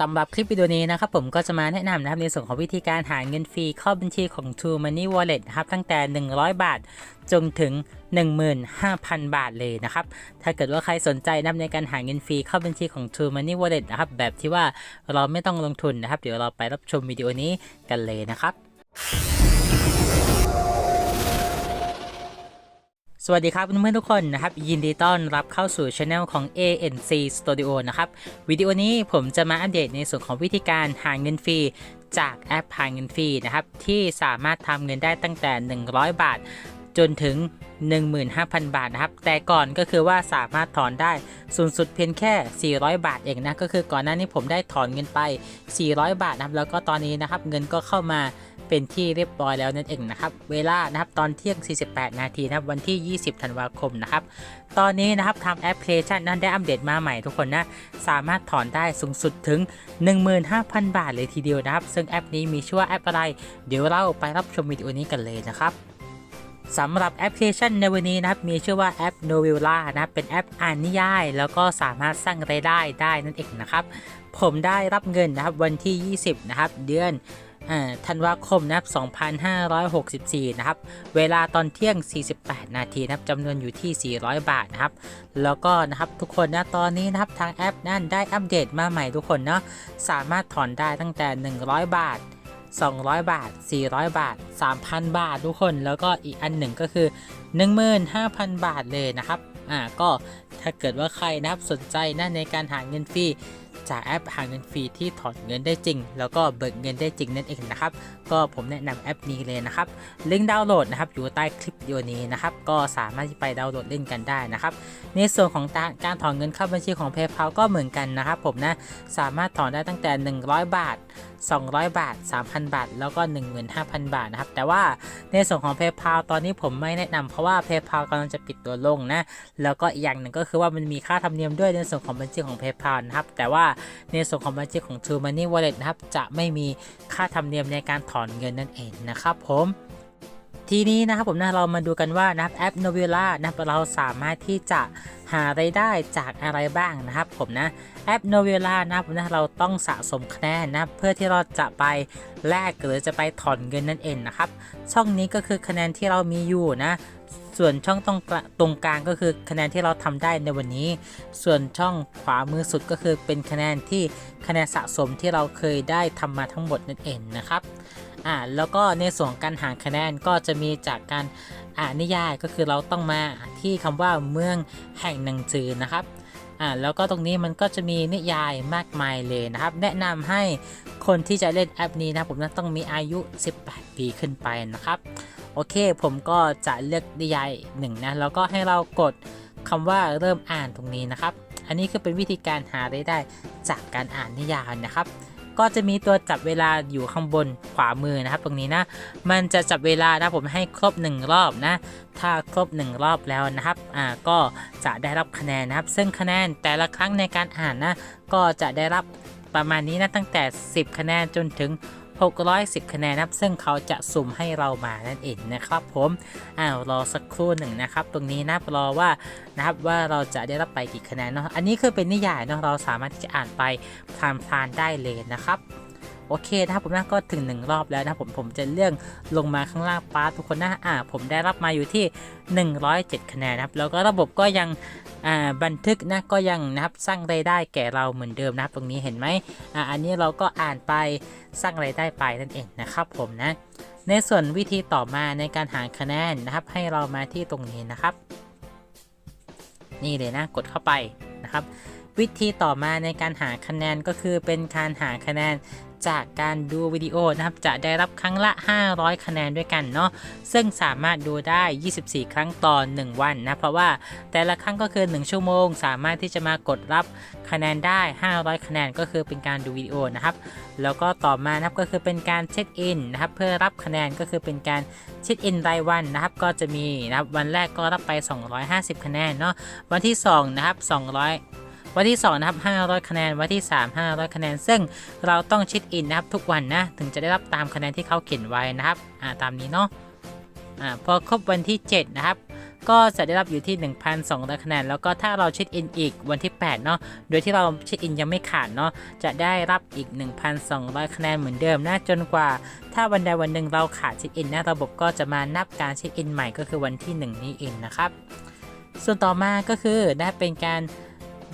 สำหรับคลิปวิดีโอนี้นะครับผมก็จะมาแนะนำนะครับในส่วนของวิธีการหาเงินฟรีเข้าบัญชีของ True Money Wallet นะครับตั้งแต่ 100 บาทจนถึง 15,000 บาทเลยนะครับ ถ้าเกิดว่าใครสนใจนะครับในการหาเงินฟรีเข้าบัญชีของ True Money Wallet นะครับแบบที่ว่าเราไม่ต้องลงทุนนะครับ เดี๋ยวเราไปรับชมวิดีโอนี้กันเลยนะครับ สวัสดีครับเพื่อนๆทุกคนนะครับยินดีต้อนรับเข้าสู่ช anel ของ ANC Studio นะครับวิดีโอนี้ผมจะมาอัปเดตในส่วนของวิธีการหาเงินฟรีจากแอปหาเงินฟรีนะครับที่สามารถทำเงินได้ตั้งแต่ 100 บาท จนถึง 15,000 บาทนะครับแต่ก่อนก็คือว่าสามารถถอนได้สูงสุดเพียงแค่ 400 บาทเองนะก็คือก่อนหน้านี้ผมได้ถอนเงินไป 400 บาทนะครับแล้วก็ตอนนี้นะครับเงินก็เข้ามา เป็นที่เรียบร้อยแล้วนั่นเองนะครับ เวลานะครับตอนเที่ยง 48 นาทีนะครับวันที่ 20 ธันวาคมนะครับ ตอนนี้นะครับทำแอปพลิเคชันนั้นได้อัปเดตมาใหม่ทุกคนนะ สามารถถอนได้สูงสุดถึง 15,000 บาทเลยทีเดียวนะครับ ซึ่งแอปนี้มีชื่อว่าแอปอะไร เดี๋ยวเราไปรับชมวิดีโอนี้กันเลยนะครับสำหรับแอปพลิเคชันในวันนี้นะครับมีชื่อว่าแอป Novella นะครับเป็นแอปอ่านนิยาย แล้วก็สามารถสร้างรายได้ได้นั่นเองนะครับ ผมได้รับเงินนะครับวันที่ 20 นะครับเดือน ธันวาคมนะครับ2564 นะครับ เวลาตอนเที่ยง 48 นาทีนะครับจำนวนอยู่ที่ 400 บาทนะครับ แล้วก็นะครับทุกคนนะตอนนี้นะครับทางแอปนั่นได้อัปเดตมาใหม่ทุกคนเนาะสามารถถอนได้ตั้งแต่ 100 บาท 200 บาท 400 บาท 3,000 บาททุกคน แล้วก็อีกอันหนึ่งก็คือ 15,000 บาทเลยนะครับ อ่า ก็ถ้าเกิดว่าใครนะครับสนใจนะในการหาเงินฟรี จากแอปหาเงินฟรีที่ถอนเงินได้จริง แล้วก็เบิกเงินได้จริงนั่นเองนะครับ ก็ผมแนะนำแอปนี้เลยนะครับลิงก์ดาวน์โหลดนะครับอยู่ใต้คลิปวิดีโอนี้นะครับก็สามารถที่ไปดาวน์โหลดเล่นกันได้นะครับในส่วนของการถอนเงินเข้าบัญชีของ PayPal ก็เหมือนกันนะครับผมนะสามารถถอนได้ตั้งแต่ 100 บาท 200 บาท 3,000 บาท แล้วก็ 15,000 บาทนะครับ แต่ว่าในส่วนของ PayPal ตอนนี้ผมไม่แนะนำเพราะว่า PayPal กำลังจะปิดตัวลงนะ แล้วก็อีกอย่างหนึ่งก็คือว่ามันมีค่าธรรมเนียมด้วยในส่วนของบัญชีของ PayPal นะครับ แต่ว่าในส่วนของบัญชีของ True Money Wallet นะครับจะไม่มีค่าธรรมเนียมในการถอนเงินนั่นเองนะครับผม ทีนี้นะครับผมนะเรามาดูกันว่านะครับแอป Novella นะครับเราสามารถที่จะหารายได้จากอะไรบ้างนะครับผมนะแอป Novella นะครับผมนะเราต้องสะสมคะแนนนะเพื่อที่เราจะไปแลกหรือจะไปถอนเงินนั่นเองนะครับช่องนี้ก็คือคะแนนที่เรามีอยู่นะส่วนช่องตรงกลางตรงกลางก็คือคะแนนที่เราทำได้ในวันนี้ ส่วนช่องขวามือสุดก็คือเป็นคะแนนที่คะแนนสะสมที่เราเคยได้ทำมาทั้งหมดนั่นเองนะครับ อ่าแล้วก็ในส่วนการหาคะแนนก็จะมีจากการอ่านนิยายก็คือเราต้องมาที่คำว่าเมืองแห่งหนังสือนะครับอ่าแล้วก็ตรงนี้มันก็จะมีนิยายมากมายเลยนะครับ แนะนำให้คนที่จะเล่นแอปนี้นะผมนะต้องมีอายุ 18 ปีขึ้นไปนะครับ โอเคผมก็จะเลือกนิยายหนึ่งนะแล้วก็ให้เรากดคำว่าเริ่มอ่านตรงนี้นะครับ อันนี้คือเป็นวิธีการหารายได้จากการอ่านนิยายนะครับ ก็จะมีตัวจับเวลาอยู่ข้างบนขวามือนะครับ ตรงนี้นะ มันจะจับเวลานะผมให้ครบ 1 รอบนะ ถ้าครบ 1 รอบแล้วนะครับ อ่า ก็จะได้รับคะแนนนะครับ ซึ่งคะแนนแต่ละครั้งในการอ่านนะ ก็จะได้รับประมาณนี้นะ ตั้งแต่ 10 คะแนนจนถึง 610 คะแนนนะครับ ซึ่งเขาจะสุ่มให้เรามานั่นเองนะครับผมอ้าวรอสักครู่หนึ่งนะครับ ตรงนี้นะรอว่านะครับว่าเราจะได้รับไปกี่คะแนนเนาะอันนี้คือเป็นนิยายเนาะเราสามารถที่จะอ่านไปพลานพลานๆได้เลยนะครับ โอเคนะครับผมนะก็ถึง 1 รอบแล้วนะผมผมจะเลื่อนลงมาข้างล่างปาร์ตทุกคนนะอ่าผมได้รับมาอยู่ที่ 107 คะแนนนะครับแล้วก็ระบบก็ยังอ่าบันทึกนะก็ยังนะครับสร้างรายได้แก่เราเหมือนเดิมนะครับตรงนี้เห็นไหมอ่าอันนี้เราก็อ่านไปสร้างรายได้ไปนั่นเองนะครับผมนะในส่วนวิธีต่อมาในการหาคะแนนนะครับ ให้เรามาที่ตรงนี้นะครับ นี่เลยนะกดเข้าไปนะครับ วิธีต่อมาในการหาคะแนนก็คือเป็นการหาคะแนน จากการดูวิดีโอนะครับจะได้รับครั้งละ 500 คะแนนด้วยกันเนาะซึ่งสามารถดูได้ 24 ครั้งต่อ 1 วันนะเพราะว่าแต่ละครั้งก็คือ 1 ชั่วโมง สามารถที่จะมากดรับคะแนนได้ 500 คะแนนก็คือเป็นการดูวิดีโอนะครับแล้วก็ต่อมานะครับก็คือเป็นการเช็คอินนะครับเพื่อรับคะแนนก็คือเป็นการเช็คอินรายวันนะครับก็จะมีนะครับวันแรกก็รับไป 250 คะแนนเนาะวันที่2นะครับ200 วันที่ 2 นะครับ 500 คะแนน วันที่ 3 500 คะแนน ซึ่งเราต้องชิดอินนะครับทุกวันนะ ถึงจะได้รับตามคะแนนที่เขาเขียนไว้นะครับ อ่า ตามนี้เนาะ อ่า พอครบวันที่ 7 นะครับ ก็จะได้รับอยู่ที่ 1,200 คะแนน แล้วก็ถ้าเราช็คอินอีกวันที่ 8 เนาะ โดยที่เราช็คอินยังไม่ขาดเนาะ จะได้รับอีก 1,200 คะแนนเหมือนเดิมนะ จนกว่า ถ้าวันใดวันหนึ่งเราขาดช็คอินนะระบบก็จะมานับการช็คอินใหม่ก็คือวันที่ 1 นี้เองนะครับ ส่วนต่อมาก็คือได้เป็นการ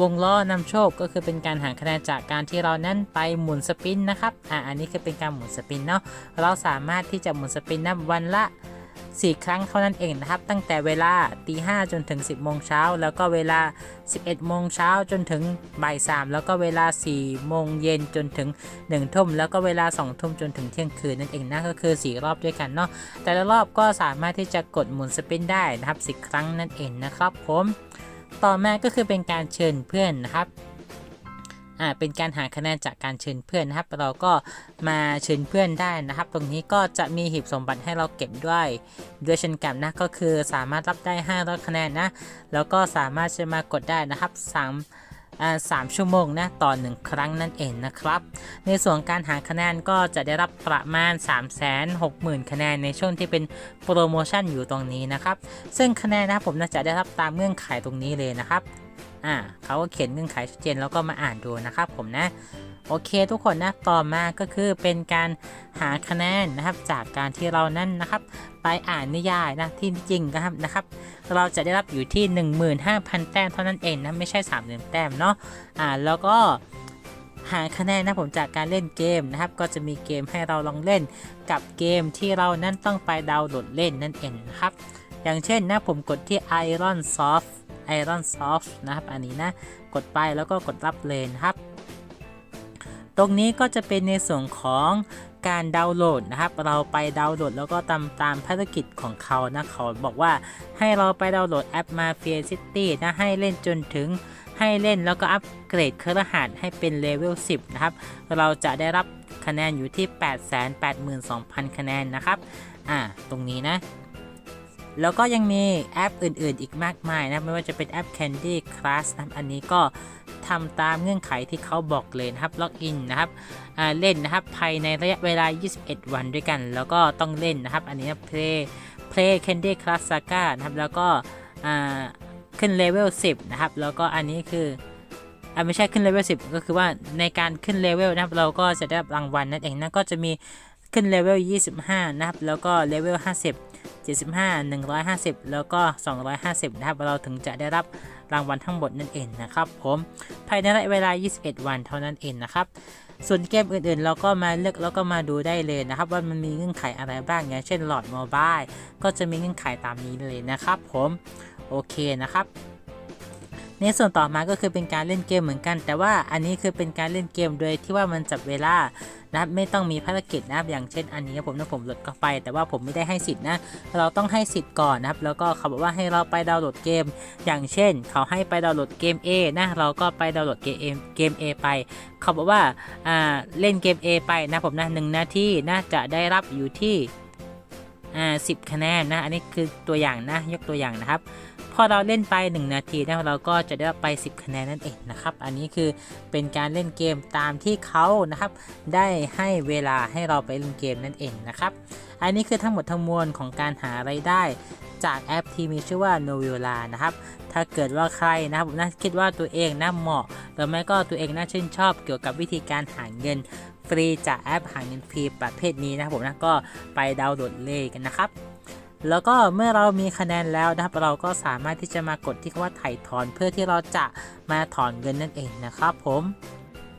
วงล้อนำโชคก็คือเป็นการหาคะแนนจากการที่เรานั้นไปหมุนสปินนะครับอ่าอันนี้คือเป็นการหมุนสปินเนาะเราสามารถที่จะหมุนสปินนับวันละ 4 ครั้งเท่านั้นเองนะครับ ตั้งแต่เวลาตีห้จนถึง 10โมงเช้าแล้วก็เวลา 11โมงเช้าจนถึงบ่าย3แล้วก็เวลา4โมงเย็นจนถึง1ทุ่มแล้วก็เวลา2ทุ่มจนถึงเที่ยงคืนนั่นเองนะก็คือ 4 รอบด้วยกันเนาะแต่ละรอบก็สามารถที่จะกดหมุนสปินได้นะครับ10 ครั้งนั่นเองนะครับผม ต่อมาก็คือเป็นการเชิญเพื่อนนะครับอ่าเป็นการหาคะแนนจากการเชิญเพื่อนนะครับ เราก็มาเชิญเพื่อนได้นะครับ ตรงนี้ก็จะมีหีบสมบัติให้เราเก็บด้วยด้วยเช่นกันนะก็คือสามารถรับได้500คะแนนนะแล้วก็สามารถจะมากดได้นะครับ3 อ่าสามชั่วโมงนะต่อ1ครั้งนั่นเองนะครับ ในส่วนการหาคะแนนก็จะได้รับประมาณ 3 6 0 0 0 0 คะแนนในช่วงที่เป็นโปรโมชั่นอยู่ตรงนี้นะครับ ซึ่งคะแนนนะผมน่าจะได้รับตามเงื่อนไขตรงนี้เลยนะครับอ่าเขาก็เขียนเงื่อนไขชัดเจนแล้วก็มาอ่านดูนะครับผมนะ โอเคทุกคนนะต่อมาก็คือเป็นการหาคะแนนนะครับ จากการที่เรานั่นนะครับ ไปอ่านนิยายนะที่จริงนะครับนะครับ เราจะได้รับอยู่ที่ 15,000 แต้มเท่านั้นเองนะไม่ใช่30,000แต้มเนาะอ่าแล้วก็หาคะแนนนะผมจากการเล่นเกมนะครับ ก็จะมีเกมให้เราลองเล่นกับเกมที่เรานั้นต้องไปดาวน์โหลดเล่นนั่นเองนะครับ อย่างเช่นนะผมกดที่ Iron Soft Iron Soft นะครับ อันนี้นะ กดไปแล้วก็กดรับเลยนะครับ ตรงนี้ก็จะเป็นในส่วนของการดาวน์โหลดนะครับ เราไปดาวน์โหลดแล้วก็ตามตามภารกิจของเขานะเขาบอกว่าให้เราไปดาวน์โหลดแอป Mafia City นะให้เล่นจนถึงให้เล่นแล้วก็อัปเกรดเครื่องรหัสให้เป็นเลเวล 10 นะครับ เราจะได้รับคะแนนอยู่ที่ 882,000 คะแนนนะครับ อ่า ตรงนี้นะ แล้วก็ยังมีแอปอื่นๆ อีกมากมายนะ ไม่ว่าจะเป็นแอป Candy Crush นะครับอันนี้ก็ทำตามเงื่อนไขที่เขาบอกเลยนะครับล็อกอินนะครับเล่นนะครับภายในระยะเวลา 21 วันด้วยกัน แล้วก็ต้องเล่นนะครับ อันนี้ Play Play Candy Crush Saga นะครับ แล้วก็ขึ้นเลเวล 10 นะครับ แล้วก็อันนี้คืออ่าไม่ใช่ขึ้นเลเวล 10 ก็คือว่าในการขึ้นเลเวลนะครับ เราก็จะได้รางวัลนั่นเองนะก็จะมีขึ้นเลเวล 25 นะครับ แล้วก็เลเวล 50 75 150 แล้วก็ 250 นะครับ เราถึงจะได้รับรางวัลทั้งหมดนั่นเองนะครับผมภายในระยะเวลา 21 วันเท่านั้นเองนะครับส่วนเกมอื่นๆ เราก็มาเลือกแล้วก็มาดูได้เลยนะครับ ว่ามันมีเงื่อนไขอะไรบ้างอย่างเช่นหลอดโมบายก็จะมีเงื่อนไขตามนี้เลยนะครับผมโอเคนะครับ ในส่วนต่อมาก็คือเป็นการเล่นเกมเหมือนกัน แต่ว่าอันนี้คือเป็นการเล่นเกมโดยที่ว่ามันจับเวลานะครับไม่ต้องมีภารกิจนะครับอย่างเช่นอันนี้ผมนะผมหลุดเข้าไป แต่ว่าผมไม่ได้ให้สิทธิ์นะเราต้องให้สิทธิ์ก่อนนะครับแล้วก็เขาบอกว่าให้เราไปดาวน์โหลดเกม อย่างเช่น เขาให้ไปดาวน์โหลดเกม A นะเราก็ไปดาวน์โหลดเกมเกม A ไป เขาบอกว่าอ่าเล่นเกม A ไปนะผมนะหนึ่งนาทีน่าจะได้รับอยู่ที่อ่าสิคะแนนนะอันนี้คือตัวอย่างนะยกตัวอย่างนะครับ พอเราเล่นไป 1 นาทีนะเราก็จะได้ไป 10 คะแนนนั่นเองนะครับ อันนี้คือเป็นการเล่นเกมตามที่เขานะครับ ได้ให้เวลาให้เราไปเล่นเกมนั่นเองนะครับ อันนี้คือทั้งหมดทั้งมวลของการหาไรายได้จากแอปที่มีชื่อว่า n o v e l a นะครับ ถ้าเกิดว่าใครนะครับผมน่าคิดว่าตัวเองน่าเหมาะ หรือไม่ก็ตัวเองน่าชื่นชอบเกี่ยวกับวิธีการหาเงินฟรีจากแอปหาเงินฟรีประเภทนี้นะครับผมนะก็ไปดาวน์โหลดเลยกันนะครับ แล้วก็เมื่อเรามีคะแนนแล้วนะครับ เราก็สามารถที่จะมากดที่คำว่าถ่ายถอนเพื่อที่เราจะมาถอนเงินนั่นเองนะครับผม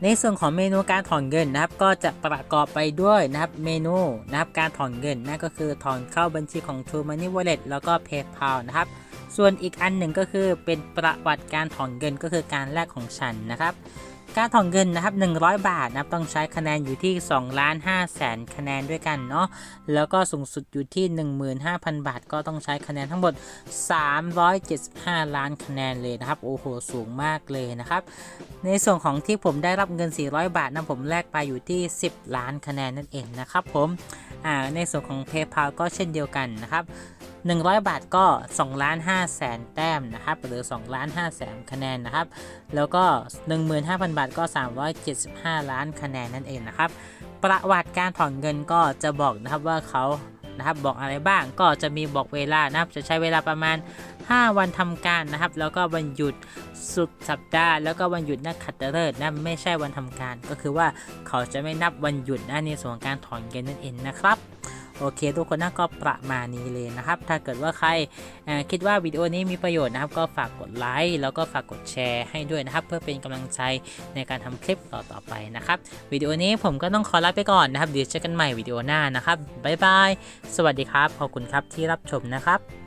ในส่วนของเมนูการถอนเงินนะครับ ก็จะประกอบไปด้วยนะครับเมนูนะครับการถอนเงินนั่นก็คือถอนเข้าบัญชีของ True Money Wallet แล้วก็ PayPal นะครับ ส่วนอีกอันหนึ่งก็คือเป็นประวัติการถอนเงินก็คือการแลกของฉันนะครับ การถอนเงินนะครับ 100 บาทนะครับต้องใช้คะแนนอยู่ที่2ล้าน5แสนคะแนนด้วยกันเนาะแล้วก็สูงสุดอยู่ที่ 15,000 บาท ก็ต้องใช้คะแนนทั้งหมด 375 ล้านคะแนนเลยนะครับโอ้โหสูงมากเลยนะครับ ในส่วนของที่ผมได้รับเงิน 400 บาทนะผมแลกไปอยู่ที่ 10 ล้านคะแนนนั่นเองนะครับผมอ่าในส่วนของ PayPal ก็เช่นเดียวกันนะครับ 100 บาทก็2ล้าน5แสนแต้มนะครับหรือ2ล้าน5แสนคะแนนนะครับ แล้วก็ 15,000 บาทก็ 375 ล้านคะแนนนั่นเองนะครับ ประวัติการถอนเงินก็จะบอกนะครับว่าเขานะครับบอกอะไรบ้างก็จะมีบอกเวลานะครับจะใช้เวลาประมาณ 5 วันทำการนะครับ แล้วก็วันหยุดสุดสัปดาห์แล้วก็วันหยุดนักขัตฤกษ์นะไม่ใช่วันทำการ ก็คือว่าเขาจะไม่นับวันหยุดนะในส่วนการถอนเงินนั่นเองนะครับ โอเค ทุกคนนะก็ประมาณนี้เลยนะครับ ถ้าเกิดว่าใครคิดว่าวิดีโอนี้มีประโยชน์นะครับ ก็ฝากกดไลค์แล้วก็ฝากกดแชร์ให้ด้วยนะครับ เพื่อเป็นกำลังใจในการทำคลิปต่อๆไปนะครับวิดีโอนี้ผมก็ต้องขอลาไปก่อนนะครับเดี๋ยวเจอกันใหม่วิดีโอหน้านะครับบ๊ายบายสวัสดีครับขอบคุณครับที่รับชมนะครับ